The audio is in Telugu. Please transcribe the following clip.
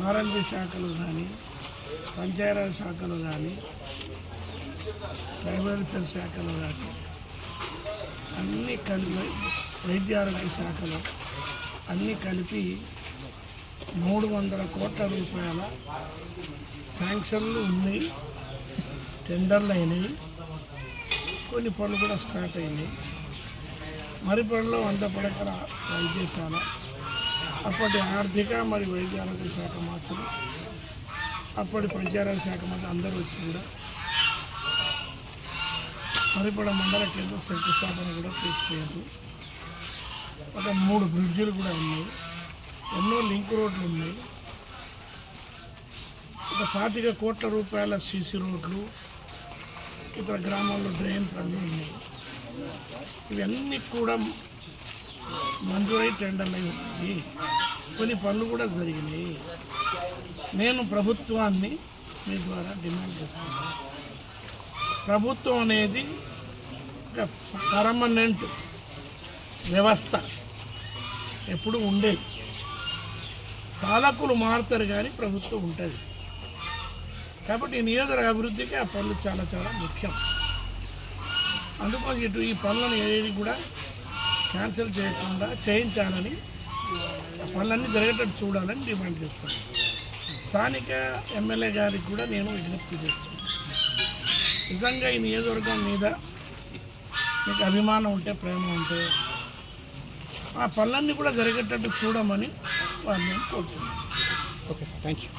ఆర్ఎండ్బి శాఖలు కానీ పంచాయతీ శాఖలు కానీ ట్రైబల్ శాఖలో శాఖలు కానీ అన్నీ కలిపి వైద్య ఆరోగ్య శాఖలు అన్నీ కలిపి మూడు వందల కోట్ల రూపాయల శాంక్షన్లు ఉన్నాయి. టెండర్లు అయినాయి. కొన్ని పనులు కూడా స్టార్ట్ అయినాయి. పనులు వంద పడకల వైద్యశాల అప్పటి ఆర్థిక మరియు వైద్య ఆరోగ్య శాఖ మంత్రులు అప్పటి పంచాయతీ శాఖ మంత్రి అందరూ వచ్చి కూడా మరిపడ మండల కేంద్ర శంకుస్థాపన కూడా చేసుకున్నారు ఒక మూడు బ్రిడ్జిలు కూడా ఉన్నాయి. ఎన్నో లింక్ రోడ్లు ఉన్నాయి. ఒక పాతిక కోట్ల రూపాయల సీసీ రోడ్లు ఇతర గ్రామాల్లో డ్రైన్స్ అన్నీ ఉన్నాయి. ఇవన్నీ కూడా మంజూరై టెండర్లు అయి ఉన్నాయి కొన్ని పనులు కూడా జరిగినాయి. నేను ప్రభుత్వాన్ని మీ ద్వారా డిమాండ్ చేస్తున్నాను. ప్రభుత్వం అనేది ఒక పర్మనెంట్ వ్యవస్థ. ఎప్పుడు ఉండేది. పాలకులు మారుతారు కానీ ప్రభుత్వం ఉంటుంది. కాబట్టి ఈ నియోజకవర్గ అభివృద్ధికి ఆ పనులు చాలా చాలా ముఖ్యం. అందుకోసం ఇటు ఈ పనులను ఏది కూడా క్యాన్సిల్ చేయకుండా చేయించాలని ఆ పనులన్నీ జరిగేటట్టు చూడాలని డిమాండ్ చేస్తాను. స్థానిక ఎమ్మెల్యే గారికి కూడా నేను విజ్ఞప్తి చేస్తాను. నిజంగా ఈ నియోజకవర్గం మీద మీకు అభిమానం ఉంటే ప్రేమ ఉంటే ఆ పనులన్నీ కూడా జరిగేటట్టు చూడమని వారిని కోరుతున్నాను. Okay sir thank you